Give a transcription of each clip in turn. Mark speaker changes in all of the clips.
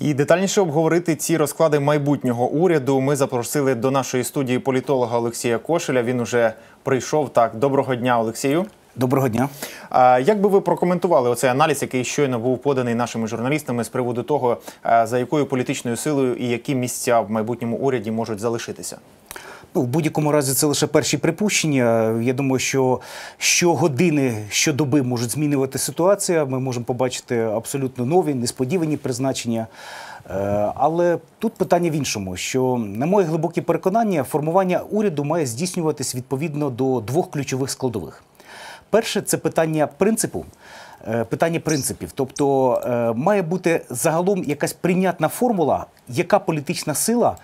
Speaker 1: І детальніше обговорити ці розклади майбутнього уряду. Ми запросили до нашої студії політолога Олексія Кошеля. Він уже прийшов. Так, доброго дня, Олексію.
Speaker 2: Доброго дня.
Speaker 1: А як би ви прокоментували оцей аналіз, який щойно був поданий нашими журналістами з приводу того, за якою політичною силою і які місця в майбутньому уряді можуть залишитися?
Speaker 2: Ну, в будь-якому разі це лише перші припущення. Я думаю, що щогодини, щодоби можуть змінювати ситуація. Ми можемо побачити абсолютно нові, несподівані призначення. Е, але тут питання в іншому: що, на моє глибоке переконання, формування уряду має здійснюватись відповідно до двох ключових складових. Перше це питання принципу. Е, питання принципів, тобто е, має бути загалом якась прийнятна формула, яка політична сила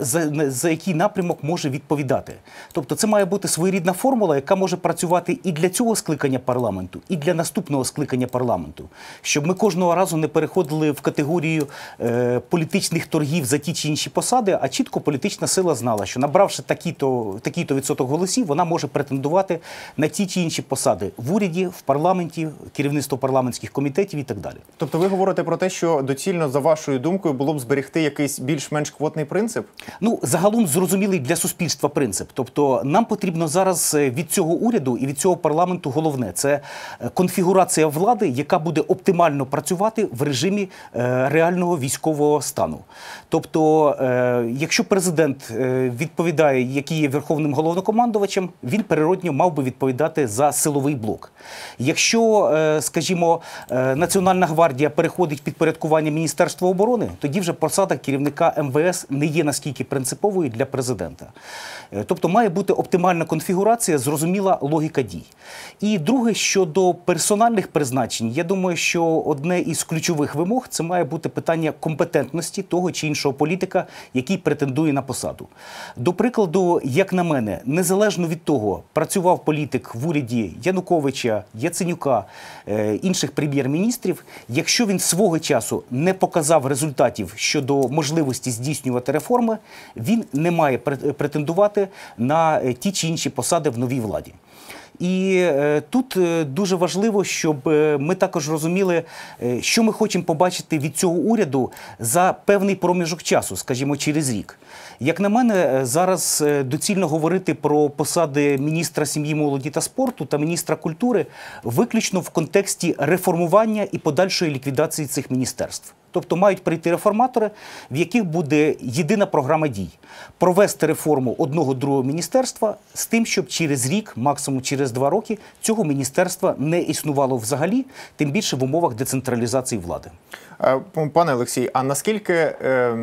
Speaker 2: за, за який напрямок може відповідати. Тобто, це має бути своєрідна формула, яка може працювати і для цього скликання парламенту, і для наступного скликання парламенту, щоб ми кожного разу не переходили в категорію е, політичних торгів за ті чи інші посади, а чітко політична сила знала, що набравши такий-то такий-то відсоток голосів, вона може претендувати на ті чи інші посади в уряді, в парламенті, керівництво парламентських комітетів і так далі.
Speaker 1: Тобто, ви говорите про те, що доцільно за вашою думкою було б зберегти якийсь більш-менш квотний принцип принцип?
Speaker 2: Ну загалом зрозумілий для суспільства принцип. Тобто, нам потрібно зараз е, від цього уряду і від цього парламенту головне це е, конфігурація влади, яка буде оптимально працювати в режимі е, реального військового стану. Тобто, якщо президент відповідає, який є верховним головнокомандувачем, він природньо мав би відповідати за силовий блок. Якщо, скажімо, Національна гвардія переходить під порядкування Міністерства оборони, тоді вже посада керівника МВС не є наскільки принциповою для президента. Е, тобто має бути оптимальна конфігурація, зрозуміла логіка дій. І друге, щодо персональних призначень, я думаю, що одне із ключових вимог це має бути питання компетентності того чи іншого політика, який претендує на посаду. До прикладу, як на мене, незалежно від того, працював політик в уряді Януковича, Яценюка, е, інших прем'єр-міністрів, якщо він свого часу не показав результатів щодо можливості здійснювати реформи, він не має претендувати на е, ті чи інші посади в новій владі. І е, тут е, дуже важливо, щоб ми також розуміли, що ми хочемо побачити від цього уряду за певний проміжок часу, скажімо, через рік. Як на мене, зараз доцільно говорити про посади міністра сім'ї, молоді та спорту та міністра культури виключно в контексті реформування і подальшої ліквідації цих міністерств. Тобто мають прийти реформатори, в яких буде єдина програма дій провести реформу одного другого міністерства з тим, щоб через рік, максимум через два роки, цього міністерства не існувало взагалі, тим більше в умовах децентралізації влади.
Speaker 1: Е, пане Олексій, а наскільки е,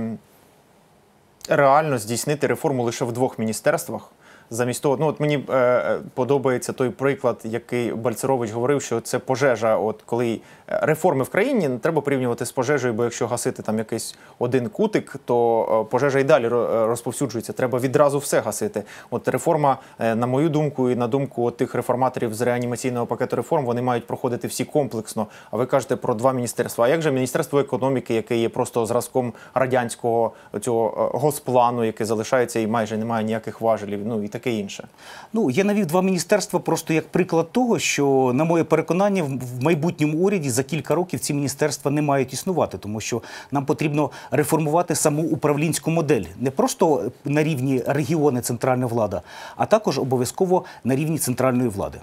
Speaker 1: реально здійснити реформу лише в двох міністерствах? Замість того, ну от мені е, е, подобається той приклад, який Бальцерович говорив, що це пожежа. От коли е, реформи в країні не треба порівнювати з пожежею, бо якщо гасити там якийсь один кутик, то е, пожежа і далі розповсюджується. Треба відразу все гасити. От реформа, на мою думку, і на думку от тих реформаторів з реанімаційного пакету реформ, вони мають проходити всі комплексно. А ви кажете про два міністерства. А як же міністерство економіки, яке є просто зразком радянського цього госплану, яке залишається і майже немає ніяких важелів? Ну і таке інше.
Speaker 2: Ну я навів два міністерства просто як приклад того, що на моє переконання в майбутньому уряді за кілька років ці міністерства не мають існувати, тому що нам потрібно реформувати саму управлінську модель не просто на рівні регіони центральна влада, а також обов'язково на рівні центральної влади.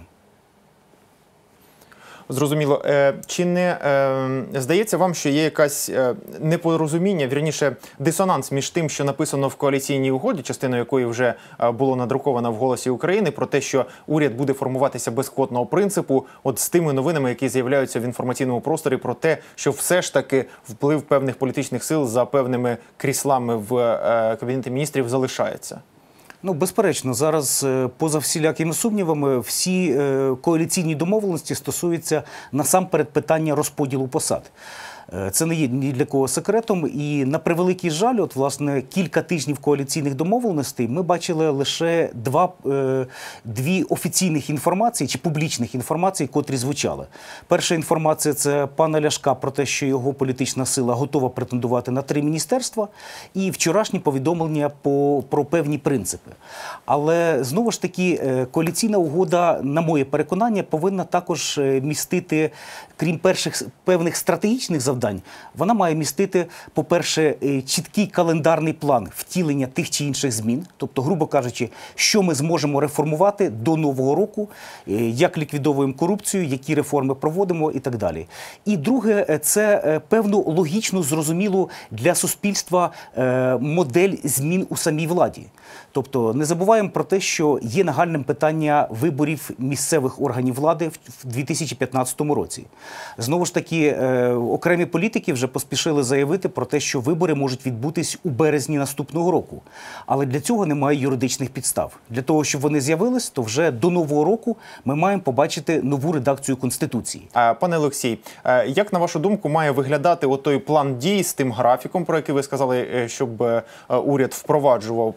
Speaker 1: Зрозуміло. Е, чи не е, здається вам, що є якась е, непорозуміння, вірніше дисонанс між тим, що написано в коаліційній угоді, частиною якої вже було надруковано в голосі України, про те, що уряд буде формуватися без квотного принципу, от з тими новинами, які з'являються в інформаційному просторі, про те, що все ж таки вплив певних політичних сил за певними кріслами в кабінеті міністрів залишається.
Speaker 2: Ну, безперечно, зараз е, поза всілякими сумнівами всі е, коаліційні домовленості стосуються насамперед питання розподілу посад. Е, це не є ні для кого секретом. І на превеликий жаль, от власне кілька тижнів коаліційних домовленостей ми бачили лише два е, дві офіційних інформації чи публічних інформацій, котрі звучали. Перша інформація це пана Ляшка про те, що його політична сила готова претендувати на три міністерства, і вчорашні повідомлення по про певні принципи. Але знову ж таки, е, коаліційна угода, на моє переконання, повинна також містити, крім перших певних стратегічних завдань, завдань, вона має містити, по-перше, е, чіткий календарний план втілення тих чи інших змін, тобто, грубо кажучи, що ми зможемо реформувати до нового року, е, як ліквідовуємо корупцію, які реформи проводимо і так далі. І друге, е, це певну логічну, зрозумілу для суспільства модель змін у самій владі. Тобто не забуваємо про те, що є нагальним питання виборів місцевих органів влади в в 2015 році. Знову ж таки, е, окремі політики вже поспішили заявити про те, що вибори можуть відбутись у березні наступного року. Але для цього немає юридичних підстав. Для того, щоб вони з'явились, то вже до нового року ми маємо побачити нову редакцію конституції.
Speaker 1: Пане Олексій, е, як на вашу думку має виглядати отой план дій з тим графіком, про який ви сказали, е, щоб е, уряд впроваджував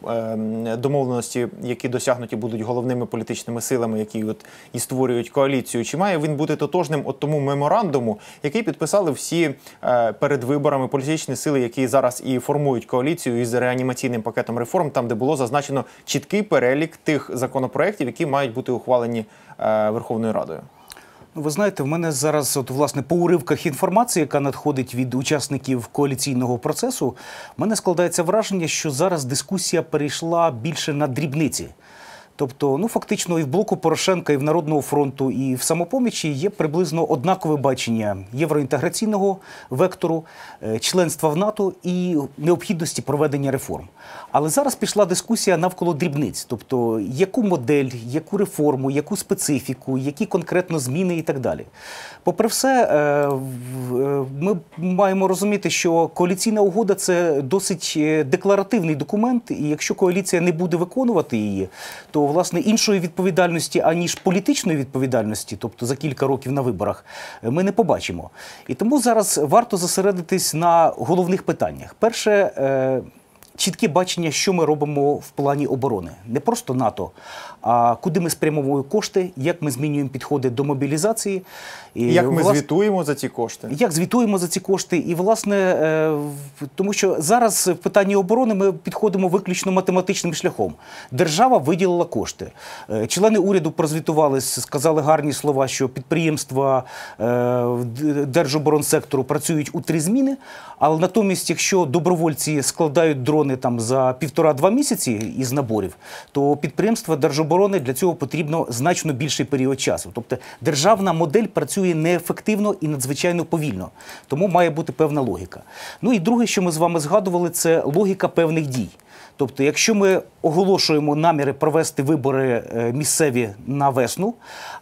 Speaker 1: домовленості, які досягнуті будуть головними політичними силами, які от і створюють коаліцію? Чи має він бути тотожним от тому меморандуму, який підписали всі е, перед виборами політичні сили, які зараз і формують коаліцію із реанімаційним пакетом реформ, там де було зазначено чіткий перелік тих законопроєктів, які мають бути ухвалені е, Верховною Радою?
Speaker 2: Ну, ви знаєте, в мене зараз, от власне, по уривках інформації, яка надходить від учасників коаліційного процесу, в мене складається враження, що зараз дискусія перейшла більше на дрібниці. Тобто, ну фактично, і в блоку Порошенка, і в Народного фронту, і в самопомічі є приблизно однакове бачення євроінтеграційного вектору, е, членства в НАТО і необхідності проведення реформ. Але зараз пішла дискусія навколо дрібниць, тобто яку модель, яку реформу, яку специфіку, які конкретно зміни і так далі. Попри все, е, е, ми маємо розуміти, що коаліційна угода це досить декларативний документ, і якщо коаліція не буде виконувати її, то власне іншої відповідальності, аніж політичної відповідальності, тобто за кілька років на виборах, е, ми не побачимо. І тому зараз варто зосередитись на головних питаннях. Перше. Чітке бачення, що ми робимо в плані оборони, не просто НАТО, а куди ми спрямовуємо кошти, як ми змінюємо підходи до мобілізації,
Speaker 1: І як ми
Speaker 2: власне,
Speaker 1: звітуємо за ці кошти?
Speaker 2: як звітуємо за ці кошти, і власне, е, тому що зараз в питанні оборони ми підходимо виключно математичним шляхом. Держава виділила кошти. Е, Члени уряду прозвітували, сказали гарні слова, що підприємства е, Держоборонсектору працюють у три зміни. Але натомість, якщо добровольці складають дрони там за півтора-два місяці із наборів, то підприємства Держоборони для цього потрібно значно більший період часу. Тобто державна модель працює неефективно і надзвичайно повільно. Тому має бути певна логіка. Ну і друге, що ми з вами згадували, це логіка певних дій. Тобто, якщо ми оголошуємо наміри провести вибори е, місцеві на весну,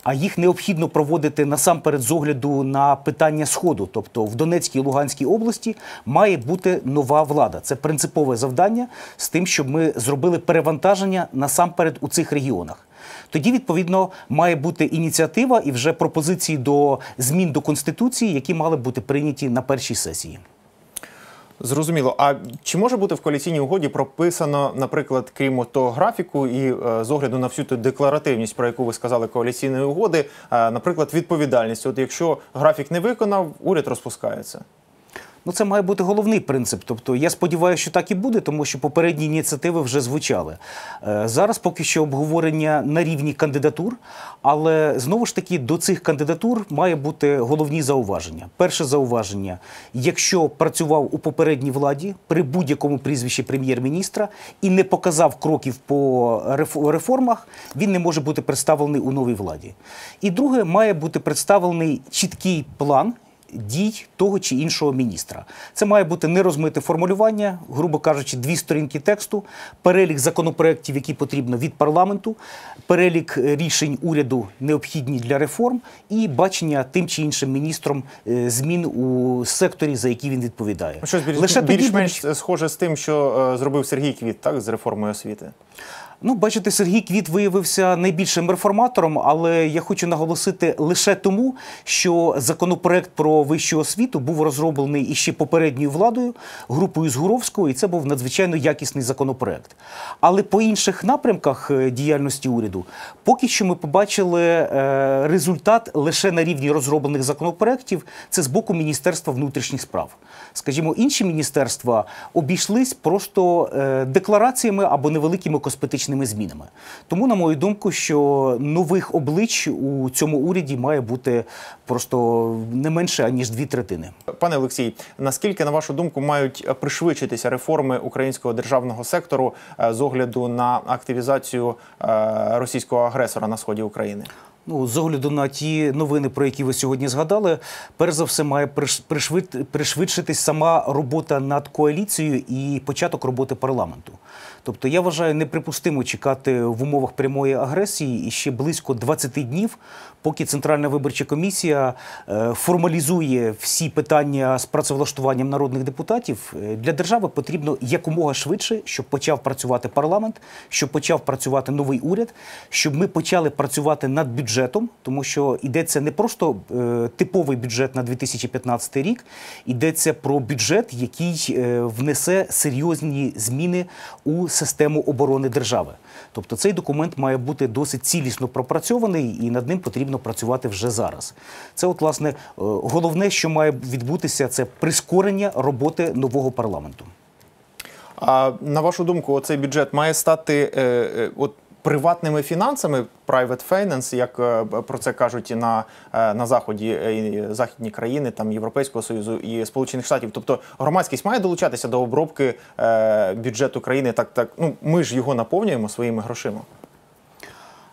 Speaker 2: а їх необхідно проводити насамперед з огляду на питання сходу, тобто в Донецькій і Луганській області має бути нова влада. Це принципове завдання з тим, щоб ми зробили перевантаження насамперед у цих регіонах. Тоді, відповідно, має бути ініціатива і вже пропозиції до змін до конституції, які мали бути прийняті на першій сесії.
Speaker 1: Зрозуміло. А чи може бути в коаліційній угоді прописано, наприклад, крім того графіку і е, з огляду на всю ту декларативність, про яку ви сказали, коаліційної угоди, е, наприклад, відповідальність? От якщо графік не виконав, уряд розпускається.
Speaker 2: Ну, це має бути головний принцип. Тобто, я сподіваюся, що так і буде, тому що попередні ініціативи вже звучали. Е, Зараз поки що обговорення на рівні кандидатур, але знову ж таки до цих кандидатур має бути головні зауваження. Перше зауваження: якщо працював у попередній владі при будь-якому прізвищі прем'єр-міністра і не показав кроків по реформах, він не може бути представлений у новій владі. І друге, має бути представлений чіткий план дій того чи іншого міністра. Це має бути нерозмите формулювання, грубо кажучи, дві сторінки тексту, перелік законопроєктів, які потрібно від парламенту, перелік е, рішень уряду необхідні для реформ, і бачення тим чи іншим міністром е, змін у секторі, за які він відповідає.
Speaker 1: Щось більш,
Speaker 2: Лише
Speaker 1: більш-менш
Speaker 2: будуть-
Speaker 1: схоже з тим, що е, зробив Сергій Квіт, так, з реформою освіти.
Speaker 2: Ну, бачите, Сергій Квіт виявився найбільшим реформатором, але я хочу наголосити лише тому, що законопроект про вищу освіту був розроблений іще попередньою владою, групою з Гуровського, і це був надзвичайно якісний законопроект. Але по інших напрямках е, діяльності уряду поки що ми побачили е, результат лише на рівні розроблених законопроєктів. Це з боку Міністерства внутрішніх справ. Скажімо, інші міністерства обійшлись просто е, деклараціями або невеликими косметичними політичними змінами. Тому, на мою думку, що нових облич у цьому уряді має бути просто не менше аніж дві третини.
Speaker 1: Пане Олексій, наскільки на вашу думку мають пришвидшитися реформи українського державного сектору е, з огляду на активізацію е, російського агресора на сході України?
Speaker 2: Ну, з огляду на ті новини, про які ви сьогодні згадали, перш за все має пришвид... пришвидшитись сама робота над коаліцією і початок роботи парламенту. Тобто я вважаю неприпустимо чекати в умовах прямої агресії і ще близько 20 днів, поки Центральна виборча комісія е, формалізує всі питання з працевлаштуванням народних депутатів. Е, для держави потрібно якомога швидше, щоб почав працювати парламент, щоб почав працювати новий уряд, щоб ми почали працювати над бюджетом, тому що йдеться не просто е, типовий бюджет на 2015 рік, йдеться про бюджет, який внесе серйозні зміни у систему оборони держави. Тобто цей документ має бути досить цілісно пропрацьований, і над ним потрібно працювати вже зараз. Це, от, власне, е, головне, що має відбутися, це прискорення роботи нового парламенту.
Speaker 1: А на вашу думку, цей бюджет має стати е, е, от приватними фінансами, private finance, як е, про це кажуть на е, на заході е, західні країни, там Європейського союзу і Сполучених Штатів. Тобто громадськість має долучатися до обробки бюджету країни. Так, так ну ми ж його наповнюємо своїми грошима.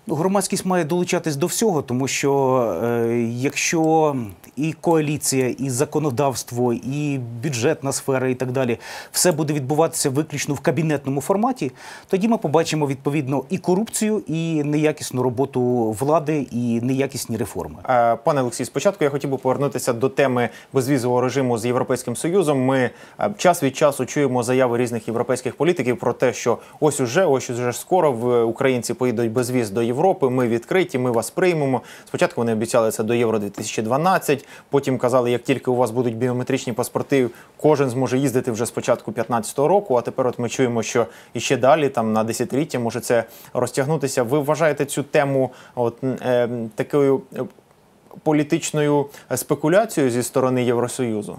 Speaker 2: Ну, громадськість має долучатись до всього, тому що е, якщо і коаліція, і законодавство, і бюджетна сфера, і так далі, все буде відбуватися виключно в кабінетному форматі, тоді ми побачимо відповідно і корупцію, і неякісну роботу влади, і неякісні реформи.
Speaker 1: Е, пане Олексій, спочатку я хотів би повернутися до теми безвізового режиму з європейським союзом. Ми е, час від часу чуємо заяви різних європейських політиків про те, що ось уже ось уже скоро в українці поїдуть безвіз до Європи. Ми відкриті, ми вас приймемо. Спочатку вони обіцяли це до Євро 2012 Потім казали, як тільки у вас будуть біометричні паспорти, кожен зможе їздити вже з початку 2015 року. А тепер, от ми чуємо, що іще далі, там на десятиліття, може це розтягнутися. Ви вважаєте цю тему от е, такою е, політичною спекуляцією зі сторони Євросоюзу?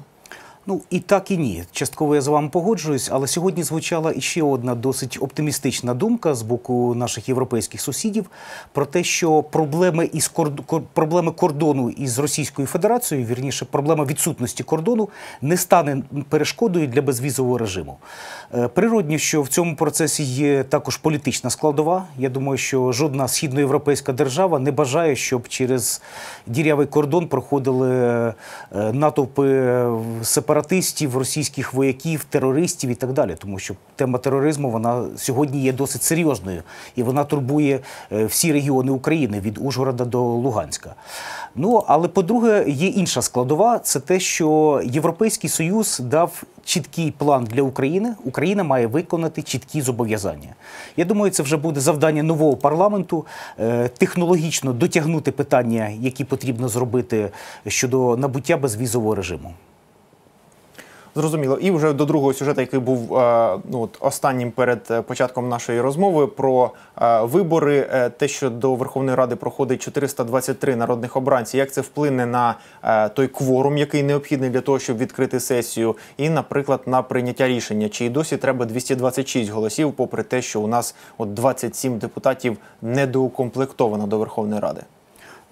Speaker 2: Ну і так і ні. Частково я з вами погоджуюсь, але сьогодні звучала іще одна досить оптимістична думка з боку наших європейських сусідів про те, що проблеми із корд... проблеми кордону із Російською Федерацією, вірніше, проблема відсутності кордону не стане перешкодою для безвізового режиму. Е, природні, що в цьому процесі є також політична складова. Я думаю, що жодна східноєвропейська держава не бажає, щоб через дірявий кордон проходили е, натовпи сепаратистів сепаратистів, російських вояків, терористів і так далі. Тому що тема тероризму вона сьогодні є досить серйозною і вона турбує е, всі регіони України від Ужгорода до Луганська. Ну але по-друге, є інша складова: це те, що Європейський Союз дав чіткий план для України. Україна має виконати чіткі зобов'язання. Я думаю, це вже буде завдання нового парламенту е, технологічно дотягнути питання, які потрібно зробити щодо набуття безвізового режиму.
Speaker 1: Зрозуміло, і вже до другого сюжету, який був е, ну от останнім перед е, початком нашої розмови, про е, вибори, те, що до Верховної Ради проходить 423 народних обранці, як це вплине на той кворум, який необхідний для того, щоб відкрити сесію, і, наприклад, на прийняття рішення, чи й досі треба 226 голосів, попри те, що у нас от 27 депутатів недоукомплектовано до Верховної Ради.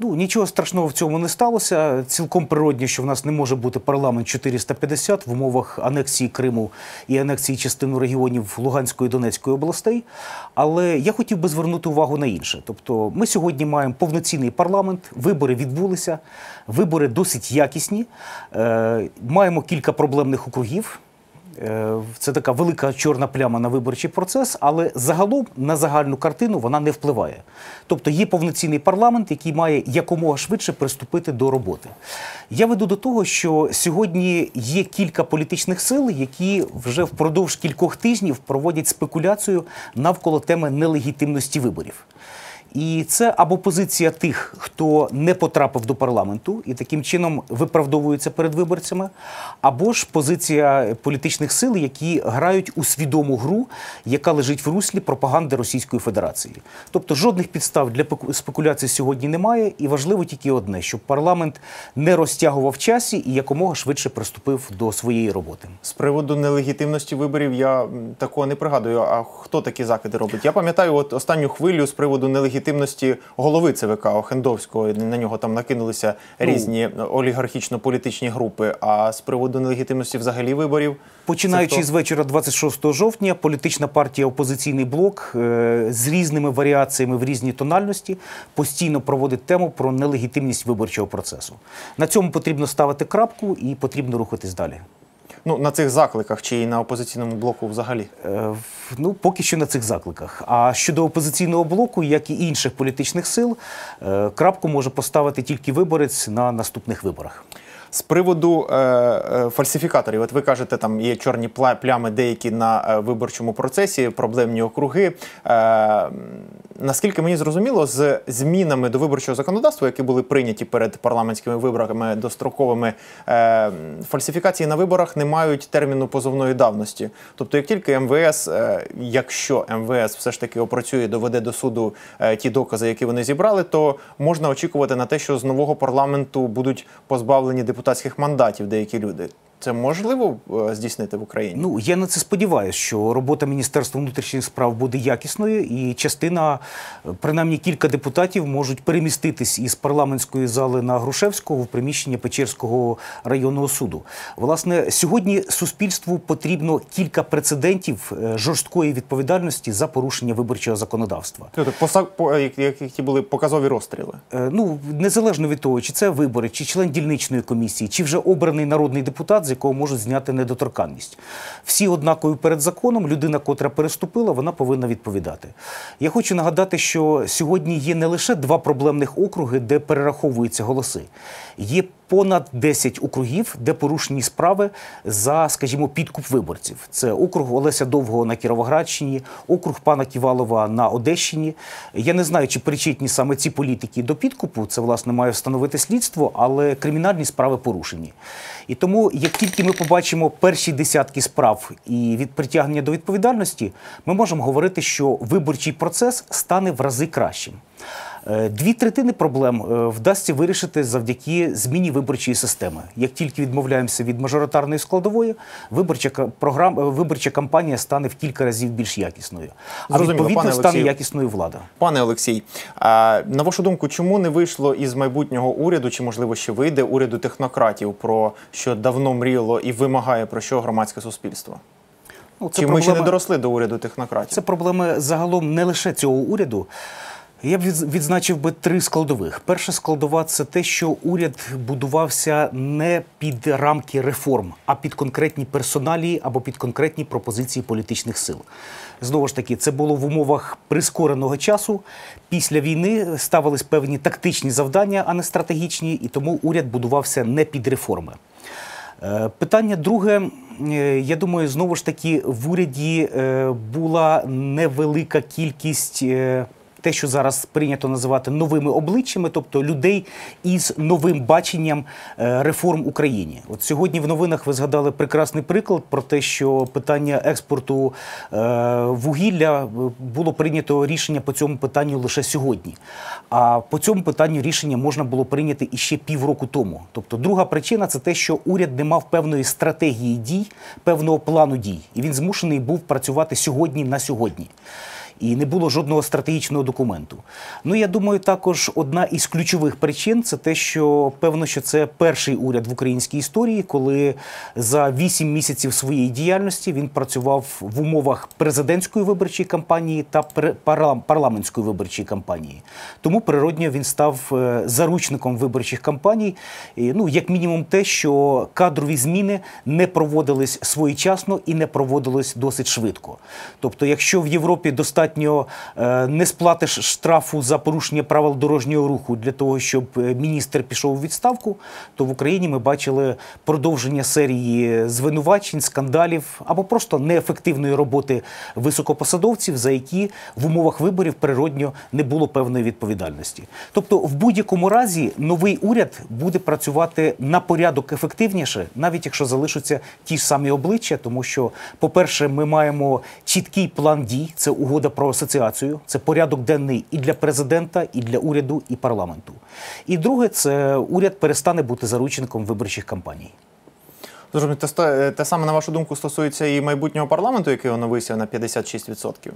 Speaker 2: Ну нічого страшного в цьому не сталося. Цілком природні, що в нас не може бути парламент 450 в умовах анексії Криму і анексії частини регіонів Луганської і Донецької областей. Але я хотів би звернути увагу на інше. Тобто, ми сьогодні маємо повноцінний парламент, вибори відбулися, вибори досить якісні. Е, Маємо кілька проблемних округів. Е, це така велика чорна пляма на виборчий процес, але загалом на загальну картину вона не впливає. Тобто є повноцінний парламент, який має якомога швидше приступити до роботи. Я веду до того, що сьогодні є кілька політичних сил, які вже впродовж кількох тижнів проводять спекуляцію навколо теми нелегітимності виборів. І це або позиція тих, хто не потрапив до парламенту і таким чином виправдовується перед виборцями, або ж позиція політичних сил, які грають у свідому гру, яка лежить в руслі пропаганди Російської Федерації. Тобто жодних підстав для пеку- спекуляцій сьогодні немає, і важливо тільки одне, щоб парламент не розтягував часі і якомога швидше приступив до своєї роботи.
Speaker 1: З приводу нелегітимності виборів я такого не пригадую. А хто такі закиди робить? Я пам'ятаю, от останню хвилю з приводу нелегітимності голови ЦВК Охендовського. На нього там накинулися різні олігархічно-політичні групи. А з приводу нелегітимності взагалі виборів,
Speaker 2: Починаючи з вечора 26 жовтня, політична партія Опозиційний блок е, з різними варіаціями в різній тональності постійно проводить тему про нелегітимність виборчого процесу. На цьому потрібно ставити крапку і потрібно рухатись далі.
Speaker 1: Ну на цих закликах чи на опозиційному блоку взагалі.
Speaker 2: Е, Ну, поки що на цих закликах. А щодо опозиційного блоку, як і інших політичних сил, е, крапку може поставити тільки виборець на наступних виборах.
Speaker 1: З приводу е, е, фальсифікаторів, от ви кажете, там є чорні плями деякі на е, виборчому процесі, проблемні округи. Е, наскільки мені зрозуміло, з змінами до виборчого законодавства, які були прийняті перед парламентськими виборами достроковими, е, фальсифікації на виборах не мають терміну позовної давності. Тобто, як тільки МВС, е, якщо МВС все ж таки опрацює, доведе до суду е, ті докази, які вони зібрали, то можна очікувати на те, що з нового парламенту будуть позбавлені депутатських мандатів деякі люди. Це можливо е, здійснити в Україні?
Speaker 2: Ну я на це сподіваюся, що робота Міністерства внутрішніх справ буде якісною, і частина, е, принаймні кілька депутатів, можуть переміститись із парламентської зали на Грушевського в приміщення Печерського районного суду. Власне, сьогодні суспільству потрібно кілька прецедентів е, жорсткої відповідальності за порушення виборчого законодавства.
Speaker 1: Тобто, по, як- як- які були показові розстріли.
Speaker 2: Ну, незалежно від того, чи це вибори, чи член дільничної комісії, чи вже обраний народний депутат, з якого можуть зняти недоторканність. Всі однакові перед законом. Людина, котра переступила, вона повинна відповідати. Я хочу нагадати, що сьогодні є не лише два проблемних округи, де перераховуються голоси. Є понад 10 округів, де порушені справи за, скажімо, підкуп виборців. Це округ Олеся Довгого на Кіровоградщині, округ пана Ківалова на Одещині. Я не знаю, чи причетні саме ці політики до підкупу. Це власне має встановити слідство, але кримінальні справи порушені. І тому, як тільки ми побачимо перші десятки справ і від притягнення до відповідальності, ми можемо говорити, що виборчий процес стане в рази кращим. Е, Дві третини проблем е, вдасться вирішити завдяки зміні виборчої системи. Як тільки відмовляємося від мажоритарної складової, виборча ка- програм, е, виборча кампанія стане в кілька разів більш якісною. А
Speaker 1: Зрозуміло,
Speaker 2: відповідно
Speaker 1: пане
Speaker 2: стане
Speaker 1: Олексію.
Speaker 2: якісною влада.
Speaker 1: Пане Олексій, а, на вашу думку, чому не вийшло із майбутнього уряду, чи можливо ще вийде уряду технократів, про що давно мріяло і вимагає про що громадське суспільство?
Speaker 2: Ну,
Speaker 1: Чи ми ще не доросли до уряду технократів?
Speaker 2: Це проблеми загалом не лише цього уряду. Я б відзначив би три складових. Перша складова це те, що уряд будувався не під рамки реформ, а під конкретні персоналії або під конкретні пропозиції політичних сил. Знову ж таки, це було в умовах прискореного часу. Після війни ставились певні тактичні завдання, а не стратегічні, і тому уряд будувався не під реформи. Е, Питання друге, е, я думаю, знову ж таки в уряді е, була невелика кількість. Те, що зараз прийнято називати новими обличчями, тобто людей із новим баченням е, реформ Україні. От сьогодні в новинах ви згадали прекрасний приклад про те, що питання експорту е, вугілля е, було прийнято рішення по цьому питанню лише сьогодні. А по цьому питанню рішення можна було прийняти іще півроку тому. Тобто, друга причина це те, що уряд не мав певної стратегії дій, певного плану дій, і він змушений був працювати сьогодні на сьогодні. І не було жодного стратегічного документу. Ну я думаю, також одна із ключових причин це те, що певно, що це перший уряд в українській історії, коли за вісім місяців своєї діяльності він працював в умовах президентської виборчої кампанії та парламентської виборчої кампанії. Тому природньо він став е, заручником виборчих кампаній. Ну, як мінімум, те, що кадрові зміни не проводились своєчасно і не проводились досить швидко. Тобто, якщо в Європі достатньо достатньо е, не сплати штрафу за порушення правил дорожнього руху для того, щоб е, міністр пішов у відставку, то в Україні ми бачили продовження серії звинувачень, скандалів або просто неефективної роботи високопосадовців, за які в умовах виборів природньо не було певної відповідальності. Тобто, в будь-якому разі новий уряд буде працювати на порядок ефективніше, навіть якщо залишаться ті ж самі обличчя, тому що, по-перше, ми маємо чіткий план дій, це угода про асоціацію, це порядок денний і для президента, і для уряду, і парламенту. І друге, це уряд перестане бути заручником виборчих кампаній.
Speaker 1: Зрозуміло, те, те саме, на вашу думку, стосується і майбутнього парламенту, який оновився на 56%.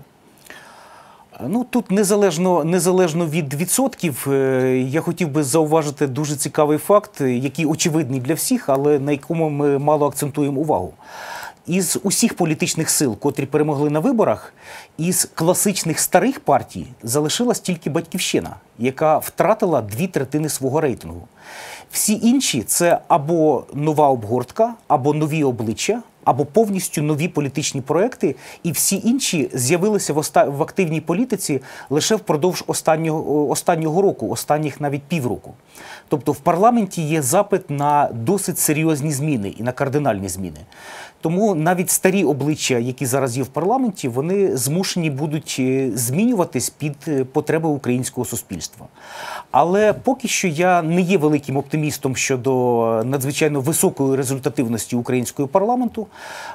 Speaker 2: Ну тут незалежно незалежно від відсотків, е, я хотів би зауважити дуже цікавий факт, е, який очевидний для всіх, але на якому ми мало акцентуємо увагу. Із усіх політичних сил, котрі перемогли на виборах, із класичних старих партій залишилась тільки батьківщина, яка втратила дві третини свого рейтингу. Всі інші це або нова обгортка, або нові обличчя, або повністю нові політичні проекти, і всі інші з'явилися в, оста... в активній політиці лише впродовж останнього, останнього року, останніх навіть півроку. Тобто в парламенті є запит на досить серйозні зміни і на кардинальні зміни. Тому навіть старі обличчя, які зараз є в парламенті, вони змушені будуть е, змінюватись під е, потреби українського суспільства. Але поки що я не є великим оптимістом щодо надзвичайно високої результативності українського парламенту.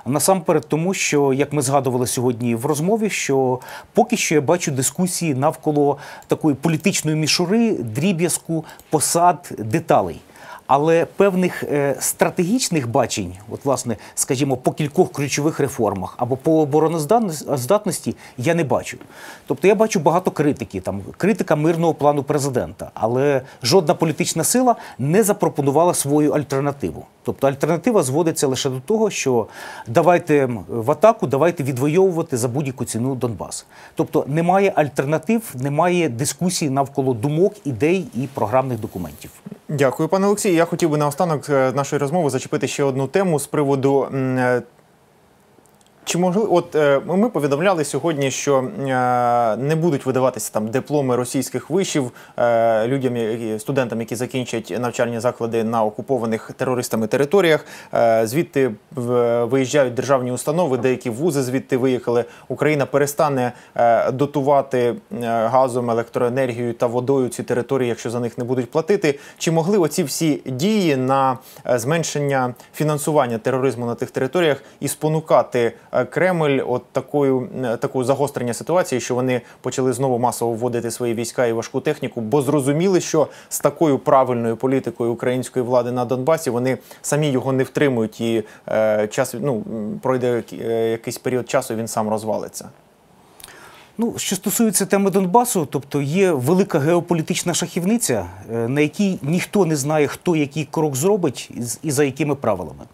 Speaker 2: Насамперед, тому що, як ми згадували сьогодні в розмові, що поки що я бачу дискусії навколо такої політичної мішури, дріб'язку, посад, деталей. Але певних е, стратегічних бачень, от власне, скажімо, по кількох ключових реформах або по обороноздатності я не бачу. Тобто я бачу багато критики, там критика мирного плану президента, але жодна політична сила не запропонувала свою альтернативу. Тобто альтернатива зводиться лише до того, що давайте в атаку, давайте відвоювати за будь-яку ціну Донбас. Тобто немає альтернатив, немає дискусії навколо думок, ідей і програмних документів.
Speaker 1: Дякую, пане Олексій. Я хотів би наостанок е, нашої розмови зачепити ще одну тему з приводу. Чи могли, от е, ми повідомляли сьогодні, що е, не будуть видаватися там дипломи російських вишів е, людям, студентам, які закінчать навчальні заклади на окупованих терористами територіях. Е, звідти виїжджають державні установи, деякі вузи звідти виїхали. Україна перестане е, дотувати газом, електроенергією та водою ці території, якщо за них не будуть платити. Чи могли оці всі дії на зменшення фінансування тероризму на тих територіях і спонукати Кремль от такою е, такою загострення ситуації, що вони почали знову масово вводити свої війська і важку техніку, бо зрозуміли, що з такою правильною політикою української влади на Донбасі вони самі його не втримують, і е, час ну пройде е, якийсь період часу, він сам розвалиться.
Speaker 2: Ну, що стосується теми Донбасу, тобто є велика геополітична шахівниця, е, на якій ніхто не знає, хто який крок зробить і за якими правилами.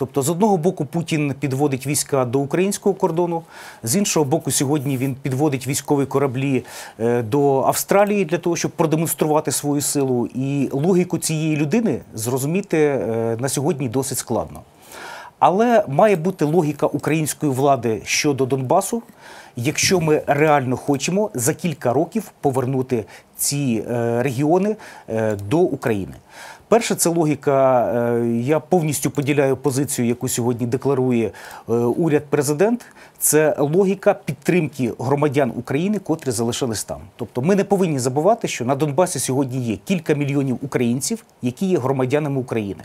Speaker 2: Тобто, з одного боку, Путін підводить війська до українського кордону, з іншого боку, сьогодні він підводить військові кораблі е, до Австралії для того, щоб продемонструвати свою силу. І логіку цієї людини зрозуміти е, на сьогодні досить складно. Але має бути логіка української влади щодо Донбасу, якщо ми реально хочемо за кілька років повернути ці е, регіони до України. Перше, це логіка. е, Я повністю поділяю позицію, яку сьогодні декларує е, уряд президент. Це логіка підтримки громадян України, котрі залишились там. Тобто, ми не повинні забувати, що на Донбасі сьогодні є кілька мільйонів українців, які є громадянами України.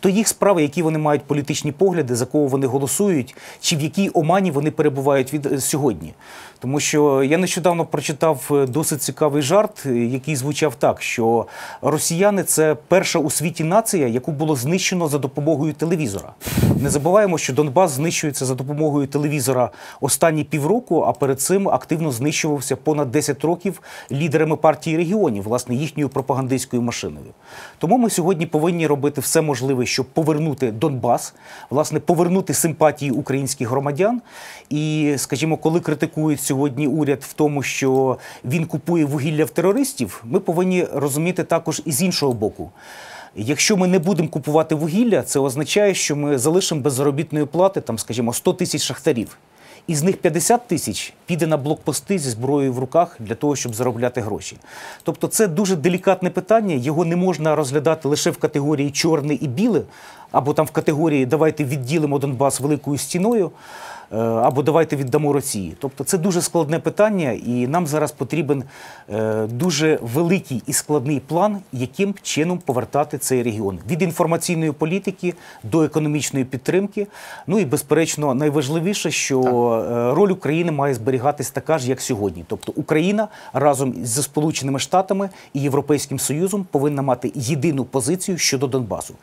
Speaker 2: То їх справи, які вони мають політичні погляди, за кого вони голосують, чи в якій омані вони перебувають від е, сьогодні. Тому що я нещодавно прочитав е, досить цікавий жарт, е, який звучав так, що росіяни це перша у світі нація, яку було знищено за допомогою телевізора. Не забуваємо, що Донбас знищується за допомогою телевізора останні півроку, а перед цим активно знищувався понад 10 років лідерами партії регіонів, власне, їхньою пропагандистською машиною. Тому ми сьогодні повинні робити все можливе, щоб повернути Донбас, власне, повернути симпатії українських громадян. І, скажімо, коли критикують сьогодні уряд в тому, що він купує вугілля в терористів, ми повинні розуміти також і з іншого боку. Якщо ми не будемо купувати вугілля, це означає, що ми залишимо без заробітної плати, там, скажімо, 100 тисяч шахтарів. Із них 50 тисяч піде на блокпости зі зброєю в руках для того, щоб заробляти гроші. Тобто, це дуже делікатне питання. Його не можна розглядати лише в категорії чорне і біле, або там в категорії давайте відділимо Донбас великою стіною. Е, Або давайте віддамо Росії. Тобто це дуже складне питання, і нам зараз потрібен е, дуже великий і складний план, яким чином повертати цей регіон від інформаційної політики до економічної підтримки. Ну і безперечно, найважливіше, що е, роль України має зберігатись така ж, як сьогодні. Тобто Україна разом зі Сполученими Штатами і Європейським Союзом повинна мати єдину позицію щодо Донбасу.